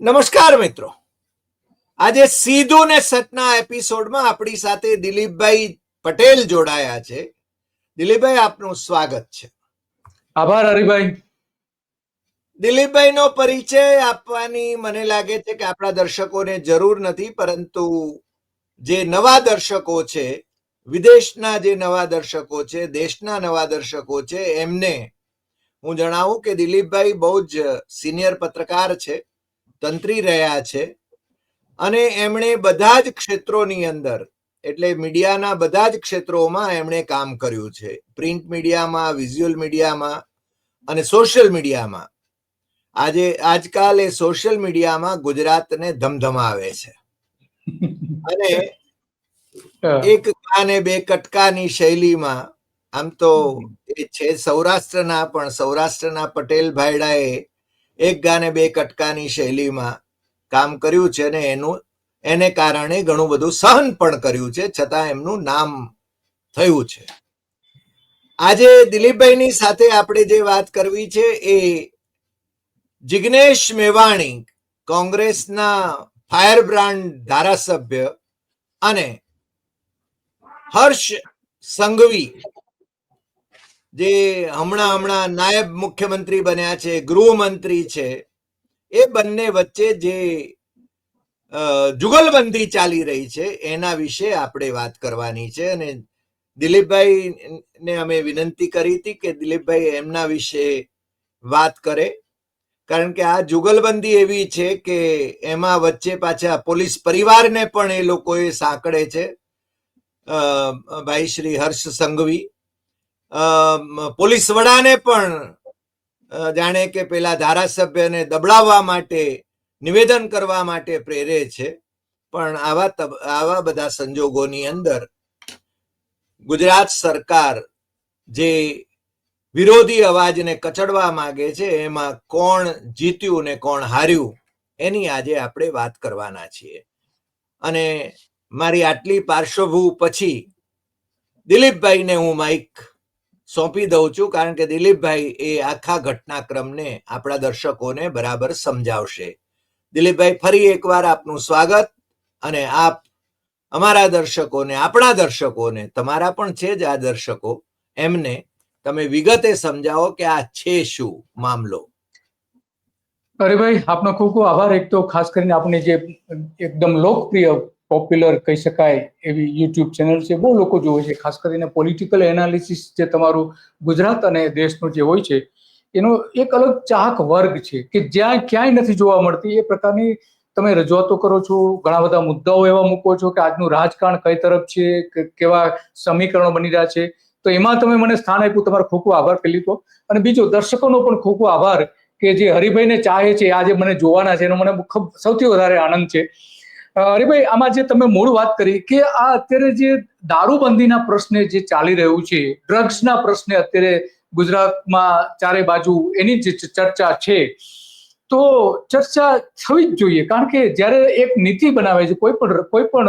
નમસ્કાર મિત્રો. આજે સીધું ને સતના એપિસોડમાં આપણી સાથે દિલીપભાઈ પટેલ જોડાયા છે. દિલીપભાઈ આપનું સ્વાગત છે. આભાર હરિભાઈ. દિલીપભાઈ નો પરિચય આપવાની મને લાગે છે કે આપણા દર્શકોને જરૂર નથી પરંતુ જે નવા દર્શકો છે વિદેશના જે નવા દર્શકો છે દેશના નવા દર્શકો છે એમને હું જણાવું કે દિલીપભાઈ બહુ જ સિનિયર પત્રકાર છે. તંત્રી રહ્યા છે અને એમણે બધા જ ક્ષેત્રોની અંદર એટલે મીડિયાના બધા જ ક્ષેત્રોમાં એમણે કામ કર્યું છે. પ્રિન્ટ મીડિયામાં વિઝ્યુઅલ મીડિયામાં અને સોશિયલ મીડિયામાં. આજે આજકાલ એ સોશિયલ મીડિયામાં ગુજરાતને ધમધમાવે છે. અને એક કાને બે કટકાની શૈલીમાં આમ તો એ છે સૌરાષ્ટ્રના પણ સૌરાષ્ટ્રના પટેલ ભાઈડાએ એક ગાને બે કટકાની શૈલીમાં કામ કર્યું છે અને એનું, એને કારણે ઘણું બધું સહન પણ કર્યું છે, છતાં એમનું નામ થયું છે. આજે દિલીપભાઈની સાથે આપણે જે વાત કરવી છે એ જિગ્નેશ મેવાણી, કોંગ્રેસના ફાયર બ્રાન્ડ ધારાસભ્ય અને હર્ષ સંઘવી જે હમણાં હમણાં નાયબ મુખ્યમંત્રી બન્યા છે, ગૃહમંત્રી છે, એ બંને વચ્ચે જે જુગલબંધી ચાલી રહી છે, એના વિશે આપણે વાત કરવાની છે અને દિલીપભાઈ ને અમે વિનંતી કરી હતી કે દિલીપભાઈ એમના વિશે વાત કરે. કારણ કે આ જુગલબંધી એવી છે કે એમાં વચ્ચે પાછા પોલીસ પરિવારને પણ એ લોકોએ સાંકળે છે. ભાઈ શ્રી હર્ષ સંઘવી પોલીસ વડાને પણ જાણે કે પેલા ધારાસભ્યને દબડાવવા માટે, નિવેદન કરવા માટે પ્રેરે છે. પણ આવા આવા બધા સંજોગોની અંદર, ગુજરાત સરકાર જે વિરોધી અવાજને કચડવા માંગે છે, એમાં કોણ જીત્યું ને કોણ હાર્યું, એની આજે આપણે વાત કરવાના છીએ. અને મારી આટલી પાર્શ્વભૂ પછી દિલીપભાઈને હું માઇક સોંપી દઉં છું કારણ કે દિલીપભાઈ એ આખા ઘટનાક્રમને આપણા દર્શકોને બરાબર સમજાવશે. દિલીપભાઈ, ફરી એકવાર આપનું સ્વાગત અને આપ અમારા દર્શકોને, આપણા દર્શકોને, તમારા પણ છે જ આ દર્શકો, એમને તમે વિગતે સમજાવો કે આ છે શું મામલો. હરિભાઈ આપનો ખૂબ ખૂબ આભાર. એક તો ખાસ કરીને આપણે જે એકદમ લોકપ્રિય પોપ્યુલર કહી શકાય એવી યુટ્યુબ ચેનલ છે, બહુ લોકો જોવે છે, ખાસ કરીને પોલિટિકલ એનાલિસિસ જે તમારું ગુજરાત અને દેશનું જે હોય છે, એનો એક અલગ ચાહક વર્ગ છે કે જ્યાં ક્યાંય નથી જોવા મળતી, એ પ્રકારની તમે રજૂઆતો કરો છો, ઘણા બધા મુદ્દાઓ એવા મૂકો છો કે આજનું રાજકારણ કઈ તરફ છે કેવા સમીકરણો બની રહ્યા છે, તો એમાં તમે મને સ્થાન આપ્યું, તમારો ખૂબ ખૂબ આભાર પેલી તો. અને બીજો, દર્શકોનો પણ ખૂબ ખૂબ આભાર કે જે હરિભાઈને ચાહે છે આજે મને જોવાના છે, એનો મને સૌથી વધારે આનંદ છે. હરિભાઈ આમાં જે તમે મૂળ વાત કરી કે આ અત્યારે જે દારૂબંધીના પ્રશ્ને જે ચાલી રહ્યું છે, ડ્રગ્સના પ્રશ્ને અત્યારે ગુજરાતમાં ચારે બાજુ એની જે ચર્ચા છે, તો ચર્ચા થવી જ જોઈએ. કારણ કે જ્યારે એક નીતિ બનાવે છે, કોઈ પણ કોઈ પણ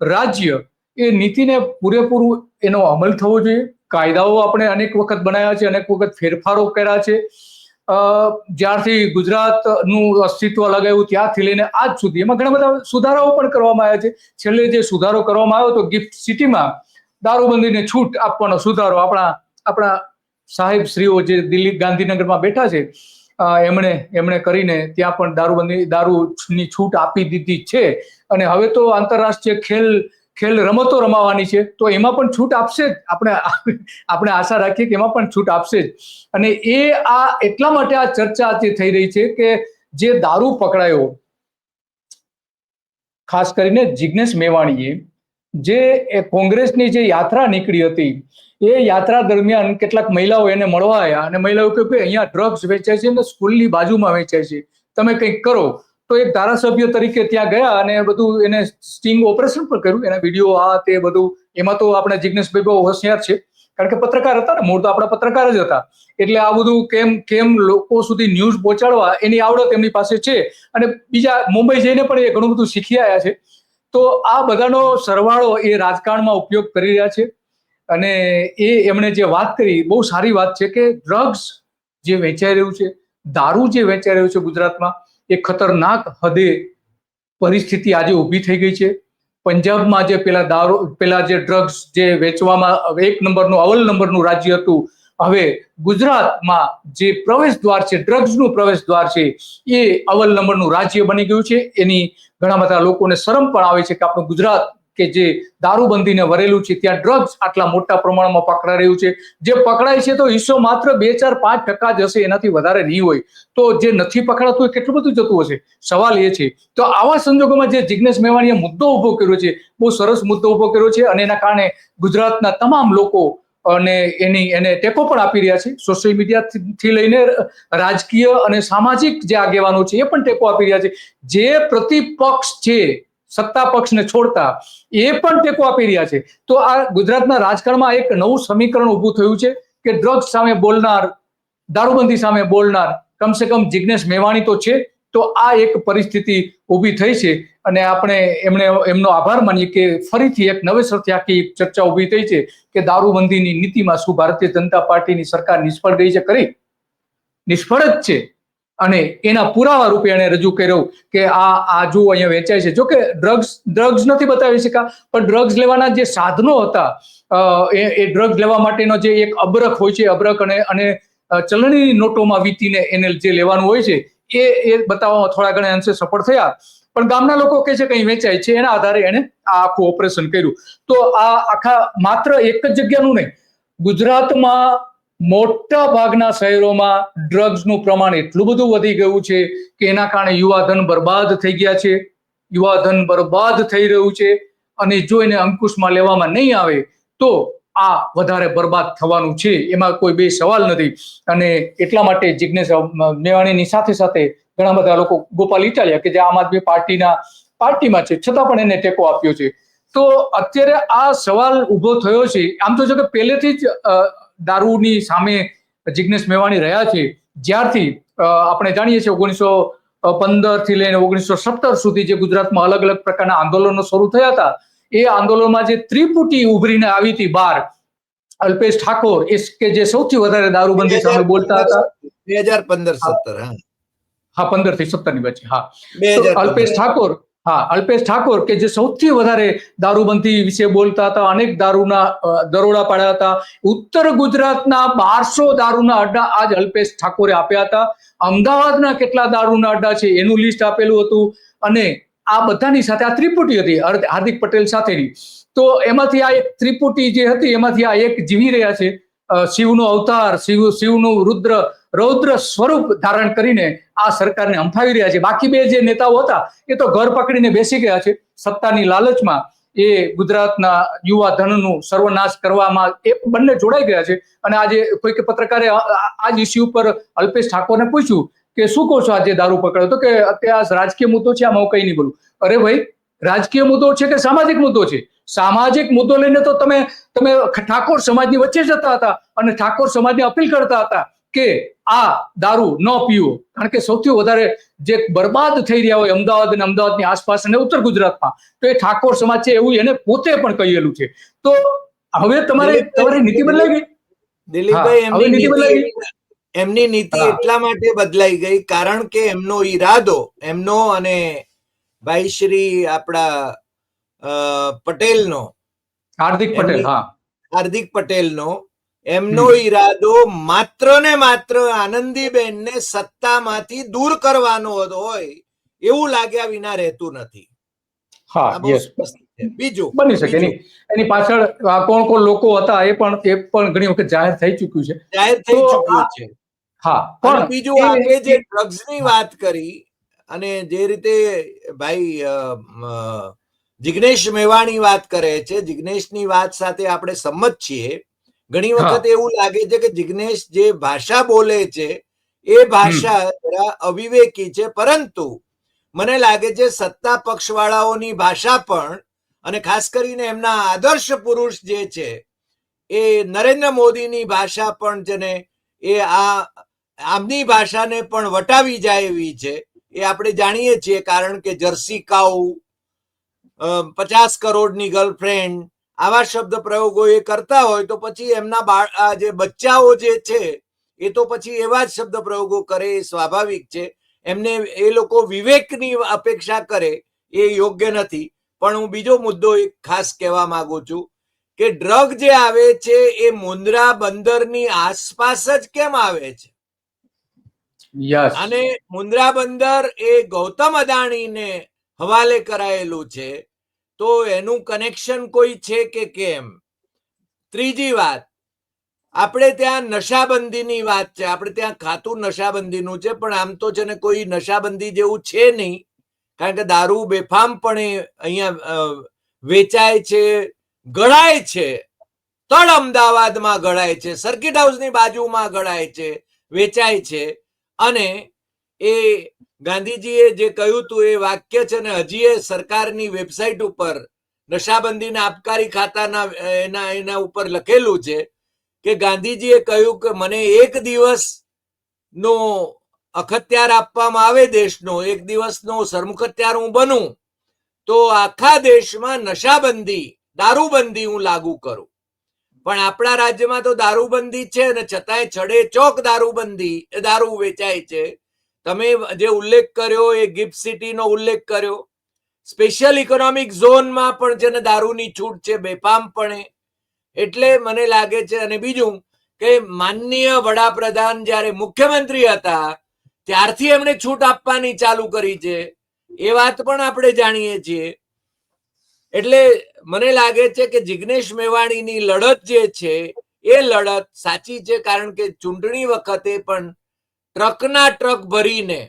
રાજ્ય, એ નીતિને પૂરેપૂરું એનો અમલ થવો જોઈએ. કાયદાઓ આપણે અનેક વખત બનાવ્યા છે, અનેક વખત ફેરફારો કર્યા છે. જ્યારથી ગુજરાતનું અસ્તિત્વ લગાવ્યું ત્યારથી લઈને આજ સુધી એમાં ઘણા બધા સુધારાઓ પણ કરવામાં આવ્યા છે. છેલ્લે જે સુધારો કરવામાં આવ્યો તો ગિફ્ટ સિટીમાં, દારૂબંધીને છૂટ આપવાનો સુધારો આપણા આપણા સાહેબ શ્રીઓ જે દિલ્હી, ગાંધીનગરમાં બેઠા છે એમણે એમણે કરીને ત્યાં પણ દારૂબંધી, દારૂની છૂટ આપી દીધી છે. અને હવે તો આંતરરાષ્ટ્રીય ખેલ ખેલ રમતો રમાવાની છે, તો એમાં પણ છૂટ આપશે જ. આપણે આપણે આશા રાખીએ કે એમાં પણ છૂટ આપશે જ. અને એ આ, એટલા માટે આ ચર્ચા જે થઈ રહી છે કે જે દારૂ પકડાયો, ખાસ કરીને જિગ્નેશ મેવાણીએ, જે કોંગ્રેસની જે યાત્રા નીકળી હતી, એ યાત્રા દરમિયાન કેટલાક મહિલાઓ એને મળવા આવ્યા અને મહિલાઓ કહ્યું કે અહીંયા ડ્રગ્સ વેચાય છે અને સ્કૂલની બાજુમાં વેચાય છે. તમે કંઈક કરો. તો એક ધારાસભ્ય તરીકે ત્યાં ગયા અને બધું એને સ્ટિંગ ઓપરેશન પણ કર્યું. એના વીડિયો આ તે બધું, એમાં તો આપણે જિગ્નેશભાઈ બહુ હોશિયાર છે. કારણ કે પત્રકાર હતા ને, મૂળ તો આપણા પત્રકાર જ હતા. એટલે આ બધું કેમ કેમ લોકો સુધી ન્યૂઝ પહોંચાડવા એની આવડત એમની પાસે છે. અને બીજા મુંબઈ જઈને પણ એ ઘણું બધું શીખી આવ્યા છે. તો આ બધાનો સરવાળો એ રાજકારણમાં ઉપયોગ કરી રહ્યા છે. અને એ એમણે જે વાત કરી, બહુ સારી વાત છે કે ડ્રગ્સ જે વેચાઈ રહ્યું છે, દારૂ જે વેચાઈ રહ્યું છે ગુજરાતમાં એ ખતરનાક હદે પરિસ્થિતિ આજે ઊભી થઈ ગઈ છે. પંજાબમાં જે પેલા દારૂ, પેલા જે ડ્રગ્સ જે વેચવામાં એક નંબરનું અવલ નંબરનું રાજ્ય હતું. હવે ગુજરાતમાં જે પ્રવેશ દ્વાર છે ડ્રગ્સનું પ્રવેશ દ્વાર છે, એ અવ્વલ નંબરનું રાજ્ય બની ગયું છે. એની ઘણા બધા લોકોને શરમ પણ આવે છે કે આપણું ગુજરાત કે જે દારૂબંધીને વરેલું છે, ત્યાં ડ્રગ્સ આટલા મોટા પ્રમાણમાં પકડાઈ રહ્યું છે. જે પકડાય છે તો હિસ્સો માત્ર બે ચાર પાંચ ટકા જ હશે, એનાથી વધારે નહીં હોય. તો જે નથી પકડાતું એ કેટલું બધું જતું હશે? સવાલ એ છે. તો આવા સંજોગોમાં જે જિજ્ઞેશ મેવાણીએ મુદ્દો ઊભો કર્યો છે, બહુ સરસ મુદ્દો ઊભો કર્યો છે અને એના કારણે ગુજરાતના તમામ લોકો અને એની, એને ટેકો પણ આપી રહ્યા છે. સોશિયલ મીડિયાથી લઈને રાજકીય અને સામાજિક જે આગેવાનો છે એ પણ ટેકો આપી રહ્યા છે. જે પ્રતિપક્ષ છે સત્તા પક્ષને છોડતા એ પણ ટેકો આપી રહ્યા છે. તો આ ગુજરાતના રાજકારણમાં એક નવું સમીકરણ ઊભું થયું છે કે ડ્રગ્સ સામે બોલનાર, દારૂબંધી સામે બોલનાર, કમસે કમ જિજ્ઞેશ મેવાણી તો છે. તો આ એક પરિસ્થિતિ ઊભી થઈ છે અને આપણે એમણે એમનો આભાર માનીએ કે ફરીથી એક નવેસરથી આખી ચર્ચા ઊભી થઈ છે કે દારૂબંધીની નીતિમાં શું ભારતીય જનતા પાર્ટીની સરકાર નિષ્ફળ ગઈ છે કરી નિષ્ફળ જ છે. અને એના પુરાવા રૂપે એને રજૂ કર્યો કે આ આ જો અહીંયા વેચાય છે. જો કે ડ્રગ્સ ડ્રગ્સ નથી બતાવી શકા પણ ડ્રગ્સ લેવાના જે સાધનો હતા એ એ ડ્રગ્સ લેવા માટેનો જે એક અબરખ હોય છે અબરખ અને અને ચલણી નોટોમાં વીતીને એને જે લેવાનું હોય છે, એ એ બતાવવામાં થોડા ઘણા અંશે સફળ થયા. પણ ગામના લોકો કહે છે કે વેચાય છે, એના આધારે એને આ આખું ઓપરેશન કર્યું. તો આ આખા માત્ર એક જ જગ્યાનું નહીં, ગુજરાતમાં મોટા ભાગના શહેરોમાં ડ્રગ્સનું પ્રમાણ એટલું બધું વધી ગયું છે કે એના કારણે યુવાધન બરબાદ થઈ ગયા છે. યુવાધન બરબાદ થઈ રહ્યું છે અને જો એને અંકુશમાં લેવામાં નહીં આવે તો આ વધારે બરબાદ થવાનું છે. એમાં કોઈ બે સવાલ નથી. અને એટલા માટે જિજ્ઞેશ મેવાણીની સાથે સાથે ઘણા બધા લોકો ગોપાલ ઇટાલિયા કે જે આમ આદમી પાર્ટીના પાર્ટીમાં છે, છતાં પણ એને ટેકો આપ્યો છે. તો અત્યારે આ સવાલ ઊભો થયો છે. આમ તો જો કે પહેલેથી જ દારૂની સામે જિગ્નેશ મેવાણી રહ્યા છે. જ્યારથી આપણે જાણીએ છીએ ઓગણીસો પંદરથી લઈને ઓગણીસો સત્તર સુધી જે ગુજરાતમાં અલગ અલગ પ્રકારના આંદોલનો શરૂ થયા હતા એ આંદોલનમાં જે ત્રિપુટી ઉભરીને આવી હતી બહાર અલ્પેશ ઠાકોર એ કે જે સૌથી વધારે દારૂબંધી સામે બોલતા હતા. બે હજાર પંદર સત્તર હા. પંદરથી સત્તરની વચ્ચે હા. અલ્પેશ ઠાકોર હા, અલ્પેશ ઠાકોર કે જે સૌથી વધારે દારૂબંધી વિશે બોલતા હતા, અનેક દારૂના દરોડા પાડ્યા હતા. ઉત્તર ગુજરાતના બારસો દારૂના અડ્ડા આજ અલ્પેશ ઠાકોરે આપ્યા હતા. અમદાવાદના કેટલા દારૂના અડ્ડા છે એનું લિસ્ટ આપેલું હતું. અને આ બધાની સાથે આ ત્રિપુટી હતી, હાર્દિક પટેલ સાથેની. તો એમાંથી આ એક ત્રિપુટી જે હતી, એમાંથી આ એક જીવી રહ્યા છે. શિવનો અવતાર, શિવ, શિવનું રુદ્ર, રૌદ્ર સ્વરૂપ ધારણ કરીને આ સરકારને હંફાવી રહ્યા છે. બાકી બે જે નેતાઓ હતા, એ તો ઘર પકડીને બેસી ગયા છે. સત્તાની લાલચમાં એ ગુજરાતના યુવા ધનનું સર્વનાશ કરવામાં એ બંને જોડાઈ ગયા છે. અને આજે કોઈક પત્રકારે આ જ ઇસ્યુ પર અલ્પેશ ઠાકોરને પૂછ્યું કે શું કહો છો આજે દારૂ પકડ્યો? તો કે અત્યારે રાજકીય મુદ્દો છે, આમાં હું કઈ નહીં બોલું. અરે ભાઈ રાજકીય મુદ્દો છે કે સામાજિક મુદ્દો છે? સામાજિક મુદ્દો લઈને તો તમે તમે ઠાકોર સમાજની વચ્ચે જતા હતા અને ઠાકોર સમાજને અપીલ કરતા હતા કે આ દારૂ ન પીવો કારણ કે સૌથી વધારે જે બરબાદ થઈ રહ્યા હોય અમદાવાદ અને અમદાવાદની આસપાસ અને ઉત્તર ગુજરાતમાં તો એ ઠાકોર સમાજ છે એવું એને પોતે પણ કહેલું છે. તો હવે તમારે તમારી નીતિ બદલાઈ ગઈ? દિલીપભાઈ એમની નીતિ બદલાઈ નીતિ એમની નીતિ એટલા માટે બદલાઈ ગઈ કારણ કે એમનો ઈરાદો એમનો અને ભાઈ શ્રી આપણા પટેલનો. હાર્દિક પટેલ હા. હાર્દિક પટેલનો. એમનો ઈરાદો માત્ર ને માત્ર આનંદીબેનને સત્તામાંથી દૂર કરવાનો હોય એવું લાગ્યા વિના રહેતું નથી. હા યસ. બીજું? બની શકે. એની એની પાછળ કોણ કોણ લોકો હતા એ પણ એ પણ ઘણી વખત જાહેર થઈ ચૂક્યું છે. જાહેર થઈ ચૂક્યું છે. હા પણ બીજું એ- આપે જે ડ્રગ્સની વાત કરી અને જે રીતે ભાઈ જિગ્નેશ મેવાણી વાત કરે છે જિગ્નેશની વાત સાથે આપણે સંમત છીએ. ઘણી વખત એવું લાગે છે કે જિગ્નેશ જે ભાષા બોલે છે એ ભાષા જરા અવિવેકી છે પરંતુ મને લાગે છે સત્તા પક્ષવાળાઓની ભાષા પણ અને ખાસ કરીને એમના આદર્શ પુરુષ જે છે એ નરેન્દ્ર મોદીની ભાષા પણ છે ને એ આ આમની ભાષાને પણ વટાવી જાય એવી છે. એ આપણે જાણીએ છીએ કારણ કે જર્સી કાઉ પચાસ કરોડની ગર્લફ્રેન્ડ આવા શબ્દ પ્રયોગો એ કરતા હોય તો પછી એમના બાળ જે બચ્ચાઓ જે છે, એ તો પછી એવા જ શબ્દ પ્રયોગો કરે એ સ્વાભાવિક છે. એમને એ લોકો વિવેકની અપેક્ષા કરે એ યોગ્ય નથી. પણ હું બીજો મુદ્દો એક ખાસ કહેવા માંગુ છું કે ડ્રગ જે આવે છે એ મુન્દ્રા બંદરની આસપાસ જ કેમ આવે છે? અને મુન્દ્રા બંદર એ ગૌતમ અદાણીને હવાલે કરાયેલું છે. તો એનું કનેક્શન કોઈ છે કે કેમ? ત્રીજી વાત, આપણે ત્યાં નશાબંધીની વાત છે. આપણે ત્યાં ખાતું નશાબંધીનું છે, પણ આમ તો છે ને કોઈ નશાબંધી જેવું છે નહીં. કારણ કે દારૂ બેફામપણે અહીંયા વેચાય છે ગળાય છે. તળ અમદાવાદમાં ગળાય છે, સર્કિટ હાઉસની બાજુમાં ગળાય છે, વેચાય છે. અને એ ગાંધીજીએ જે કહ્યું હતું, એ વાક્ય છે ને હજી એ સરકારની વેબસાઇટ ઉપર નશાબંધીના આબકારી ખાતાના, એના એના ઉપર લખેલું છે કે ગાંધીજીએ કહ્યું કે મને એક દિવસ નો અખત્યાર આપવામાં આવે દેશનો, એક દિવસનો સરમુખત્યાર હું બનું, તો આખા દેશમાં નશાબંધી, દારૂબંધી હું લાગુ કરું. પણ આપણા રાજ્યમાં તો દારૂબંધી છે અને છતાંય છડે ચોક દારૂબંધી દારૂ વેચાય છે. તમે જે ઉલ્લેખ કર્યો એ ગિફ્ટ સિટીનો ઉલ્લેખ કર્યો. સ્પેશિયલ ઇકોનોમિક ઝોનમાં પણ છે ને દારૂની છૂટ છે, બેફામપણે. એટલે મને લાગે છે અને બીજું કે માનનીય વડાપ્રધાન જ્યારે મુખ્યમંત્રી હતા, ત્યારથી એમણે છૂટ આપવાની ચાલુ કરી છે. એ વાત પણ આપણે જાણીએ છીએ. એટલે મને લાગે છે કે જિગ્નેશ મેવાણીની લડત જે છે, એ લડત સાચી છે કારણ કે ચૂંટણી વખતે પણ ટ્રકના ટ્રક ભરીને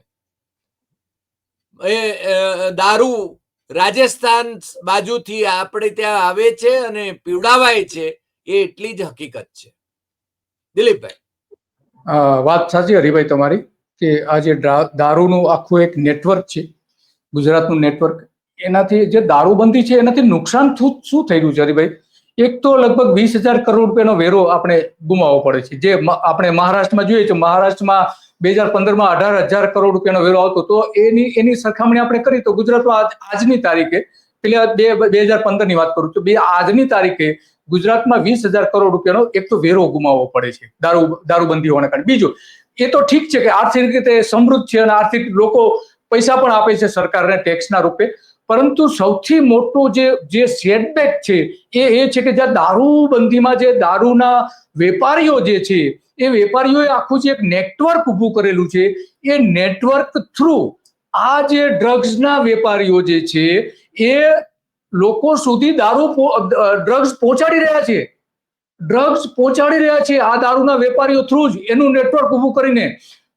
એ દારૂ રાજસ્થાન બાજુથી આપણે ત્યાં આવે છે અને પીવડાવાય છે, એ એટલી જ હકીકત છે. દિલીપભાઈ. વાત સાચી હરિભાઈ તમારી કે આ જે દારૂનું આખું એક નેટવર્ક છે, ગુજરાતનું નેટવર્ક એનાથી જે દારૂબંધી છે, એનાથી નુકસાન શું થઈ રહ્યું છે હરિભાઈ? એક તો લગભગ વીસ હજાર કરોડ રૂપિયાનો વેરો આપણે ગુમાવવો પડે છે. જે આપણે મહારાષ્ટ્રમાં જોઈએ છે મહારાષ્ટ્રમાં બે હજાર પંદરમાં અઢાર હજાર કરોડ રૂપિયાનો વેરો આવતો, તો એની એની સરખામણી આપણે કરી, તો ગુજરાતમાં આજ- આજની તારીખે, પેલા બે બે હજાર પંદરની વાત કરું છું બે, આજની તારીખે ગુજરાતમાં વીસ હજાર કરોડ રૂપિયાનો એક તો વેરો ગુમાવવો પડે છે, દારૂ, દારૂબંધી હોવાના કારણે. બીજું, એ તો ઠીક છે કે આર્થિક રીતે સમૃદ્ધ છે અને આર્થિક લોકો પૈસા પણ આપે છે સરકારને ટેક્સના રૂપે પરંતુ સૌથી મોટું જે જે સેટબેક છે, એ એ છે કે જ્યાં દારૂબંધીમાં જે દારૂના વેપારીઓ જે છે, એ વેપારીઓએ આખું જે એક નેટવર્ક ઊભું કરેલું છે, એ નેટવર્ક થ્રુ આ જે ડ્રગ્સના વેપારીઓ જે છે, એ લોકો સુધી દારૂ ડ્રગ્સ પહોંચાડી રહ્યા છે. ડ્રગ્સ પહોંચાડી રહ્યા છે આ દારૂના વેપારીઓ થ્રુ જ એનું નેટવર્ક ઊભું કરીને.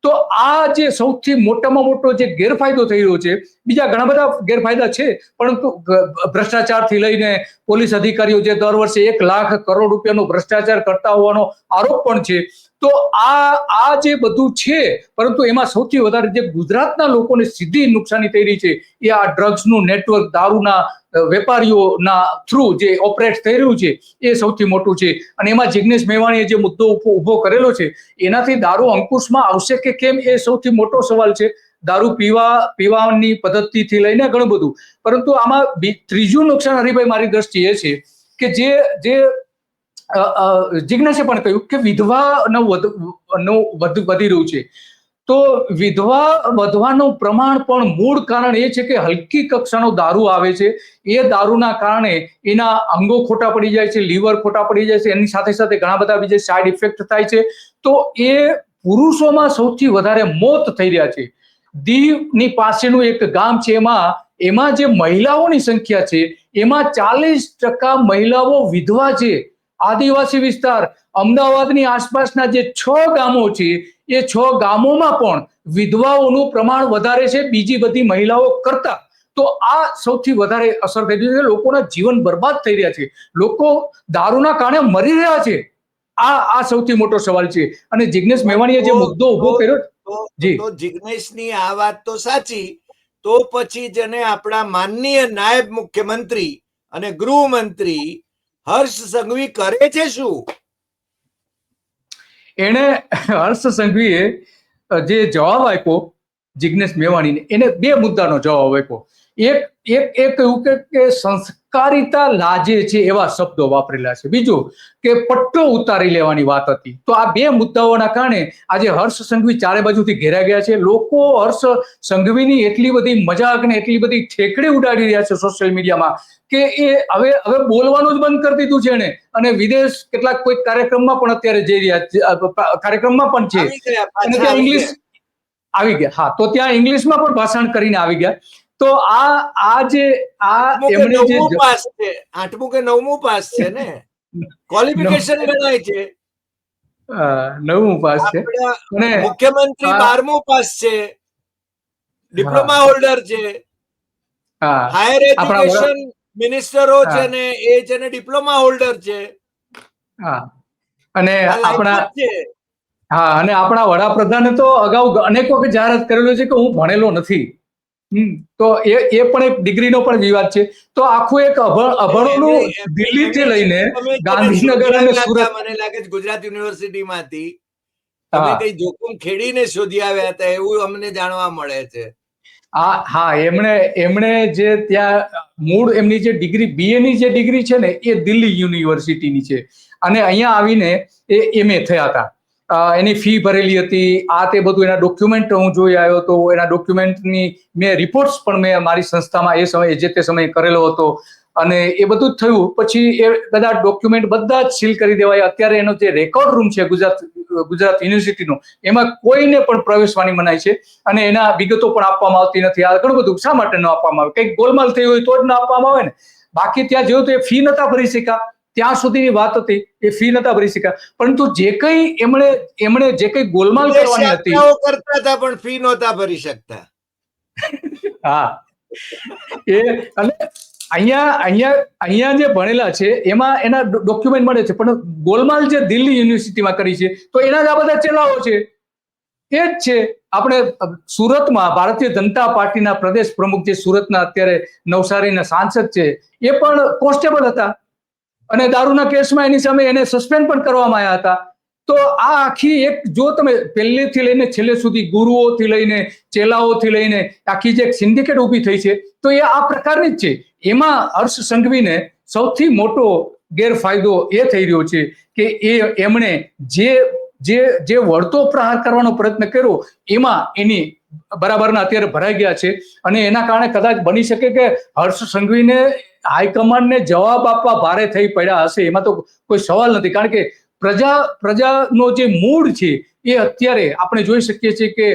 તો આ જે સૌથી મોટામાં મોટો જે ગેરફાયદો થઈ રહ્યો છે, બીજા ઘણા બધા ગેરફાયદા છે, પરંતુ ભ્રષ્ટાચારથી લઈને પોલીસ અધિકારીઓ જે દર વર્ષે એક લાખ કરોડ રૂપિયાનો ભ્રષ્ટાચાર કરતા હોવાનો આરોપ પણ છે. તો આ આ જે બધું છે, પરંતુ એમાં સૌથી વધારે જે ગુજરાતના લોકોને સીધી નુકસાની થઈ રહી છે, એ આ ડ્રગ્સનું નેટવર્ક દારૂના વેપારીઓના થ્રુ જે ઓપરેટ થઈ રહ્યું છે, એ સૌથી મોટું છે. અને એમાં જિગ્નેશ મેવાણીએ જે મુદ્દો ઊભો કરેલો છે, એનાથી દારૂ અંકુશમાં આવશે કે કેમ, એ સૌથી મોટો સવાલ છે. દારૂ પીવા, પીવાની પદ્ધતિથી લઈને ઘણું બધું. પરંતુ આમાં ત્રીજું નુકસાન હરિભાઈ મારી દ્રષ્ટિએ છે કે જે જે જિજ્ઞાસે પણ કહ્યું કે વિધવાનો નો વધી રહ્યું છે. તો વિધવા, વધવાનું પ્રમાણ પણ મૂળ કારણ એ છે કે હલકી કક્ષાનો દારૂ આવે છે. એ દારૂના કારણે એના અંગો ખોટા પડી જાય છે, લીવર ખોટા પડી જાય છે, એની સાથે સાથે ઘણા બધા બીજા સાઇડ ઇફેક્ટ થાય છે. તો એ પુરુષોમાં સૌથી વધારે મોત થઈ રહ્યા છે. દીવની પાસેનું એક ગામ છે એમાં એમાં જે મહિલાઓની સંખ્યા છે, એમાં ચાલીસ ટકા મહિલાઓ વિધવા છે. આદિવાસી વિસ્તાર અમદાવાદની આસપાસના જે છ ગામો છે એ છ ગામોમાં પણ વિધવાઓનું પ્રમાણ વધારે છે બીજી બધી મહિલાઓ કરતા. તો આ સૌથી વધારે અસર થઈ રહી છે લોકોના જીવન બરબાદ થઈ રહ્યા છે. લોકો દારૂના કારણે મરી રહ્યા છે. આ આ સૌથી મોટો સવાલ છે. અને જિગ્નેશ મેવાણીએ જે મુદ્દો ઊભો કર્યો તો જી. તો જિગ્નેશની આ વાત તો સાચી. તો પછી જેને આપણા માનનીય નાયબ મુખ્યમંત્રી અને ગૃહમંત્રી હર્ષ સંઘવી કરે છે શું? એણે હર્ષ સંઘવીએ જે જવાબ આપ્યો જિજ્ઞેશ મેવાણીને, એને બે મુદ્દાનો જવાબ આપ્યો. એક એક એ કહ્યું કે કે સંસ્કારિતા લાજે છે એવા શબ્દો વાપરેલા છે. બીજું કે પટ્ટો ઉતારી લેવાની વાત હતી. તો આ બે મુદ્દાઓના કારણે આજે હર્ષ સંઘવી ચારે બાજુથી ઘેરાઈ ગયા છે. લોકો હર્ષ સંઘવીની એટલી બધી મજાક ને એટલી બધી ઠેકડી ઉડાડી રહ્યા છે સોશિયલ મીડિયામાં કે એ હવે હવે બોલવાનું જ બંધ કરી દીધું છે એને અને વિદેશ કેટલાક કોઈ કાર્યક્રમમાં પણ અત્યારે જઈ રહ્યા કાર્યક્રમમાં પણ છે. અને ત્યાં ઇંગ્લિશ આવી ગયા. હા તો ત્યાં ઇંગ્લિશમાં પણ ભાષણ કરીને આવી ગયા. તો આ આ જે આ એમણે જે પાસ છે. આઠમું કે નવમું પાસ છે ને? ક્વોલિફિકેશન ગણાય છે. નવમું પાસ છે. અને મુખ્યમંત્રી બારમું પાસ છે. ડિપ્લોમા હોલ્ડર છે. હાયર એજ્યુકેશન મિનિસ્ટરો છે ને એ છે ને ડિપ્લોમા હોલ્ડર છે. હા. અને આપણા હા અને આપણા વડાપ્રધાને તો અગાઉ અનેક વખત જાહેરાત કરેલું છે કે હું ભણેલો નથી. તો એ એ પણ એક ડિગ્રીનો પણ વિવાદ છે. તો આખું એક અભણ અભણોનું દિલ્હી થી લઈને ગાંધીનગર અને સુરત મને લાગે છે ગુજરાત યુનિવર્સિટી માંથી તમે કઈ જોખમ ખેડીને શોધી આવ્યા હતા એવું અમને જાણવા મળે છે. આ હા એમણે એમણે જે ત્યાં મૂળ એમની જે ડિગ્રી બીએ ની જે ડિગ્રી છે ને એ દિલ્હી યુનિવર્સિટીની છે. અને અહીંયા આવીને એ એમએ થયા હતા. એની ફી ભરેલી હતી. આ તે બધું એના ડોક્યુમેન્ટ હું જોઈ આવ્યો હતો. એના ડોક્યુમેન્ટની મેં રિપોર્ટ્સ પણ મેં મારી સંસ્થામાં એ સમયે, જે તે સમયે કરેલો હતો. અને એ બધું જ થયું. પછી એ બધા ડોક્યુમેન્ટ બધા જ સીલ કરી દેવાય. અત્યારે એનો જે રેકોર્ડ રૂમ છે ગુજરાત ગુજરાત યુનિવર્સિટીનો એમાં કોઈને પણ પ્રવેશવાની મનાય છે. અને એના વિગતો પણ આપવામાં આવતી નથી. આ ઘણું બધું શા માટે ન આપવામાં આવે? કંઈક ગોલમાલ થઈ હોય તો જ ન આપવામાં આવે ને? બાકી ત્યાં જેવું તો એ ફી નતા ભરી શક્યા. ત્યાં સુધીની વાત હતી એ ફી નતા ભરી શક્યા. પરંતુ જે કંઈ એમણે એમણે જે કંઈ ગોલમાલ કરવાની હતી કરતા હતા પણ ફી નતા ભરી શકતા. હા. એ અને અહીંયા અહીંયા અહીંયા જે ભણેલા છે એમાં એના ડોક્યુમેન્ટ મળે છે પણ ગોલમાલ જે દિલ્હી યુનિવર્સિટીમાં કરી છે તો એના જ આ બધા ચેલાઓ છે. એ જ છે. આપણે સુરતમાં ભારતીય જનતા પાર્ટીના પ્રદેશ પ્રમુખ જે સુરતના અત્યારે નવસારીના સાંસદ છે એ પણ કોન્સ્ટેબલ હતા. અને દારૂના કેસમાં એની સામે એને સસ્પેન્ડ પણ કરવામાં આવ્યા હતા. તો આ આખી એક, જો તમે પહેલેથી લઈને છેલ્લે સુધી ગુરુઓથી લઈને, ચેલાઓથી લઈને આખી જે સિન્ડિકેટ ઊભી થઈ છે, તો એ આ પ્રકારની જ છે. એમાં હર્ષ સંઘવીને સૌથી મોટો ગેરફાયદો એ થઈ રહ્યો છે કે એ એમણે જે જે જે વળતો પ્રહાર કરવાનો પ્રયત્ન કર્યો, એમાં એની બરાબરના અત્યારે ભરાઈ ગયા છે. અને એના કારણે કદાચ બની શકે કે હર્ષ સંઘવીને હાઈકમાન્ડને જવાબ આપવા ભારે થઈ પડ્યા હશે, એમાં તો કોઈ સવાલ નથી. કારણ કે પ્રજા, પ્રજાનો જે મૂળ છે, એ અત્યારે આપણે જોઈ શકીએ છીએ કે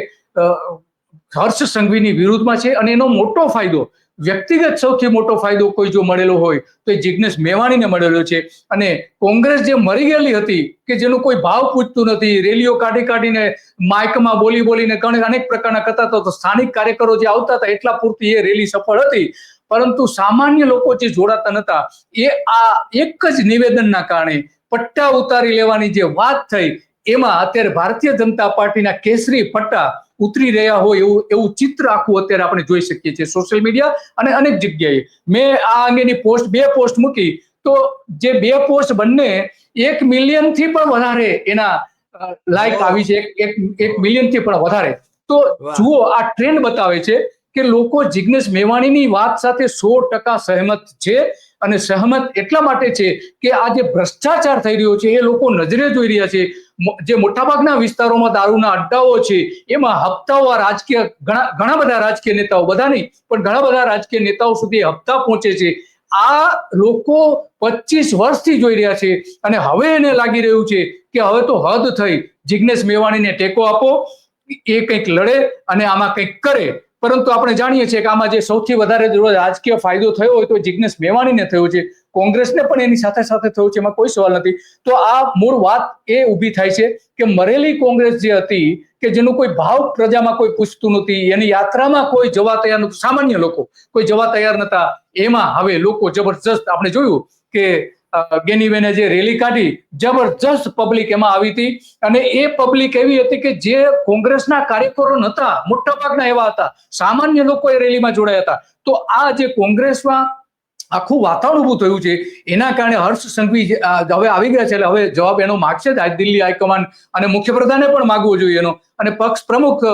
હર્ષ સંઘવીની વિરુદ્ધમાં છે અને એનો મોટો ફાયદો, વ્યક્તિગત સૌથી મોટો ફાયદો કોઈ જો મળેલો હોય, તો એ જિજ્ઞેશ મેવાણીને મળેલો છે. અને કોંગ્રેસ જે મરી ગયેલી હતી, કે જેનો કોઈ ભાવ પૂછતું નથી, રેલીઓ કાઢી કાઢીને માઇકમાં બોલી બોલીને અનેક પ્રકારના કરતા હતા તો સ્થાનિક કાર્યકરો જે આવતા હતા, એટલા પૂરતી એ રેલી સફળ હતી. પરંતુ સામાન્ય લોકો જે જોડાતા નતા એ આ એક જ નિવેદનના કારણે પટ્ટા ઉતારી લેવાની જે વાત થઈ એમાં અત્યારે ભારતીય જનતા પાર્ટીના કેસરી પટ્ટા ઉતરી રહ્યા હોય એવું એવું ચિત્ર આખું અત્યારે આપણે જોઈ શકીએ છીએ સોશિયલ મીડિયા અને અનેક જગ્યાએ. મેં આ અંગેની પોસ્ટ બે પોસ્ટ મૂકી તો જે બે પોસ્ટ બંને એક મિલિયનથી પણ વધારે એના લાઈક આવી છે એક એક મિલિયનથી પણ વધારે. તો જુઓ આ ટ્રેન્ડ બતાવે છે કે લોકો જિગ્નેશ મેવાણીની વાત સાથે સો ટકા સહેમત છે અને સહમત એટલા માટે છે કે આ જે ભ્રષ્ટાચાર થઈ રહ્યો છે, એ લોકો નજરે જોઈ રહ્યા છે. જે મોટાભાગના વિસ્તારોમાં દારૂના અડ્ડાઓ છે, એમાં હપ્તાઓ રાજકીય, ઘણા ઘણા બધા રાજકીય નેતાઓ, બધા નહીં, પણ ઘણા બધા રાજકીય નેતાઓ સુધી હપ્તા પહોંચે છે. આ લોકો પચીસ વર્ષથી જોઈ રહ્યા છે અને હવે એને લાગી રહ્યું છે કે હવે તો હદ થઈ. જિજ્ઞેશ મેવાણીને ટેકો આપો, એ કંઈક લડે અને આમાં કંઈક કરે. પરંતુ આપણે જાણીએ છીએ કે આમાં જે સૌથી વધારે રાજકીય ફાયદો થયો હોય તો જિજ્ઞેશ મેવાણીને થયો છે. કોંગ્રેસને પણ એની સાથે સાથે થયું છે, એમાં કોઈ સવાલ નથી. તો આ મૂળ વાત એ ઊભી થાય છે કે મરેલી કોંગ્રેસ જે હતી કે જેનું કોઈ ભાવ પ્રજામાં કોઈ પૂછતું નથી, એની યાત્રામાં કોઈ જવા તૈયાર નતું સામાન્ય લોકો કોઈ જવા તૈયાર નતા. એમાં હવે લોકો જબરજસ્ત આપણે જોયું કે ગેનીબેને જે રેલી કાઢી જબરજસ્ત પબ્લિક એમાં આવી હતી. અને એ પબ્લિક એવી હતી કે જે કોંગ્રેસના કાર્યકરો નહોતા મોટા ભાગના એવા હતા. સામાન્ય લોકો એ રેલીમાં જોડાયા હતા. તો આ જે કોંગ્રેસમાં આખું વાતાવરણ ઊભું થયું છે, એના કારણે હર્ષ સંઘવી હવે આવી ગયા છે. એટલે હવે જવાબ એનો માગશે જ દિલ્હી હાઈકમાન્ડ અને મુખ્યપ્રધાને પણ માગવો જોઈએ એનો. અને પક્ષ પ્રમુખ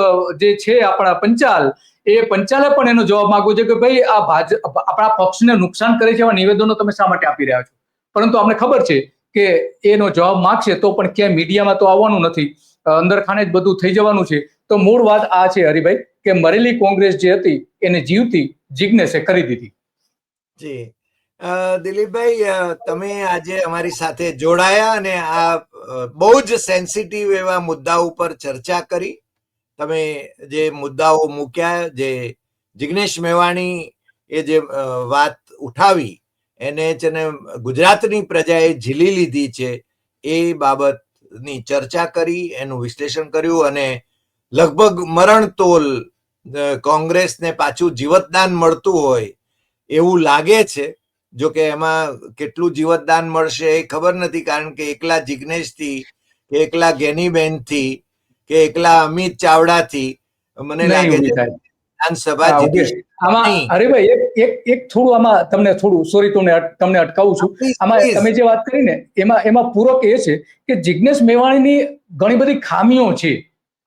જે છે આપણા પંચાલ, એ પંચાલે પણ એનો જવાબ માગવો છે કે ભાઈ આ ભાજપ આપણા પક્ષને નુકસાન કરે છે એવા નિવેદનો તમે શા માટે આપી રહ્યા છો? પરંતુ અમને ખબર છે કે એનો જવાબ માગશે તો પણ ક્યાંય મીડિયામાં તો આવવાનું નથી. અ, અંદર ખાને જ બધું થઈ જવાનું છે. તો મૂળ વાત આ છે હરિભાઈ કે મરેલી કોંગ્રેસ જે હતી એને જીવતી જિજ્ઞેશે કરી દીધી. જી. દિલીપભાઈ તમે આજે અમારી સાથે જોડાયા અને આ બહુ જ સેન્સિટિવ એવા મુદ્દા ઉપર ચર્ચા કરી. તમે જે મુદ્દાઓ મૂક્યા જે જિગ્નેશ મેવાણી એ જે વાત ઉઠાવી એને છે ને ગુજરાતની પ્રજાએ ઝીલી લીધી છે એ બાબતની ચર્ચા કરી એનું વિશ્લેષણ કર્યું અને લગભગ મરણતોલ તોલ કોંગ્રેસને પાછું જીવતદાન મળતું હોય એવું લાગે છે જો કે એમાં કેટલું જીવતદાન મળશે એ ખબર નથી કારણ કે એકલા જિગ્નેશથી કે એકલા ગેનીબેનથી કે એકલા અમિત ચાવડાથી મને લાગે છે. વિધાનસભા આમાં. હરિભાઈ એક એક એક થોડું આમાં તમને થોડું સોરી તમને તમને અટકાવું છું આમાં. તમે જે વાત કરી ને એમાં એમાં પૂરક એ છે કે જિજ્ઞેશ મેવાણીની ઘણી બધી ખામીઓ છે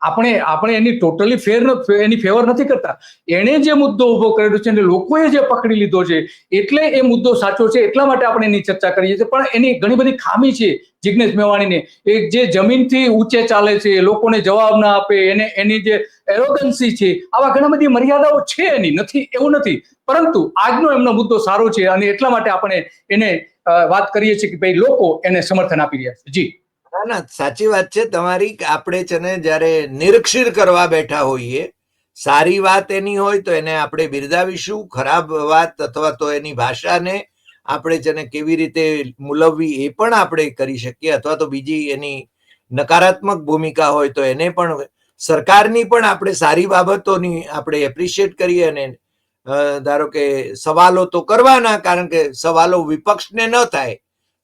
આપણે આપણે એની ટોટલી ફેર એની ફેવર નથી કરતા. એણે જે મુદ્દો ઊભો કરેલો છે અને લોકોએ જે પકડી લીધો છે, એટલે એ મુદ્દો સાચો છે, એટલા માટે આપણે એની ચર્ચા કરીએ છીએ. પણ એની ઘણી બધી ખામી છે જિજ્ઞેશ મેવાણીને. એ જે જમીનથી ઊંચે ચાલે છે, લોકોને જવાબ ના આપે, એને, એની જે એરોગન્સી છે, આવા ઘણા બધી મર્યાદાઓ છે એની, નથી, એવું નથી. પરંતુ આજનો એમનો મુદ્દો સારો છે અને એટલા માટે આપણે એને વાત કરીએ છીએ કે ભાઈ લોકો એને સમર્થન આપી રહ્યા છે. જી. ના ના, સાચી વાત છે. તમારી આપણે છે ને જ્યારે નિરીક્ષર કરવા બેઠા હોઈએ, સારી વાત એની હોય તો એને આપણે બિરદાવીશું, ખરાબ વાત અથવા તો એની ભાષાને આપણે છે ને કેવી રીતે મુલવવી એ પણ આપણે કરી શકીએ અથવા તો બીજી એની નકારાત્મક ભૂમિકા હોય તો એને પણ સરકારની પણ આપણે સારી બાબતોની આપણે એપ્રિશિએટ કરીએ અને ધારો કે સવાલો તો કરવાના કારણ કે સવાલો વિપક્ષને ન થાય,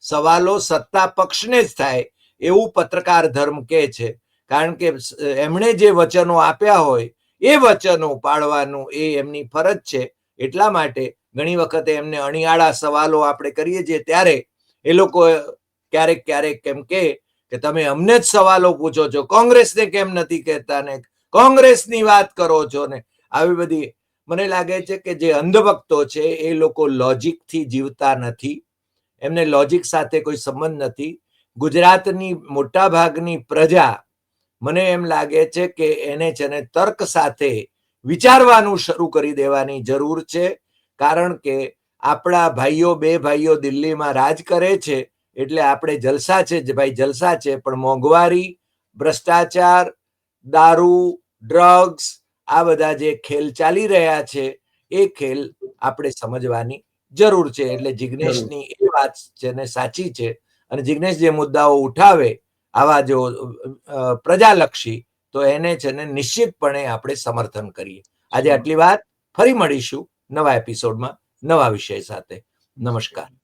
સવાલો સત્તા પક્ષને જ થાય. એવું પત્રકાર ધર્મ કહે છે. કારણ કે એમણે જે વચનો આપ્યા હોય, એ વચનો પાળવાનું એ એમની ફરજ છે. એટલા માટે ઘણી વખતે એમને અણિયાળા સવાલો આપણે કરીએ છીએ, ત્યારે એ લોકો ક્યારેક ક્યારેક કેમ કે કે, તમે અમને જ સવાલો પૂછો છો. કોંગ્રેસને કેમ નથી કહેતા ને? કોંગ્રેસની વાત કરો છો ને? આવી બધી મને લાગે છે કે જે અંધભક્તો છે, એ લોકો લોજિકથી જીવતા નથી. એમને લોજિક સાથે કોઈ સંબંધ નથી. ગુજરાતની મોટા ભાગની પ્રજા મને એમ લાગે છે કે એને છે ને તર્ક સાથે વિચારવાનું શરૂ કરી દેવાની જરૂર છે. કારણ કે આપણા ભાઈઓ, બે ભાઈઓ દિલ્હીમાં રાજ કરે છે એટલે આપણે જલસા છે ભાઈ જલસા છે, પણ મોંઘવારી, ભ્રષ્ટાચાર, દારૂ, ડ્રગ્સ, આ બધા જે ખેલ ચાલી રહ્યા છે, એ ખેલ આપણે સમજવાની જરૂર છે. એટલે જિગ્નેશની એ વાત છે ને સાચી છે અને જિગ્નેશ જે મુદ્દાઓ ઉઠાવે આવા જો પ્રજાલક્ષી તો એને છે ને નિશ્ચિતપણે આપણે સમર્થન કરીએ. આજે આટલી વાત. ફરી મળીશું નવા એપિસોડમાં નવા વિષય સાથે. નમસ્કાર.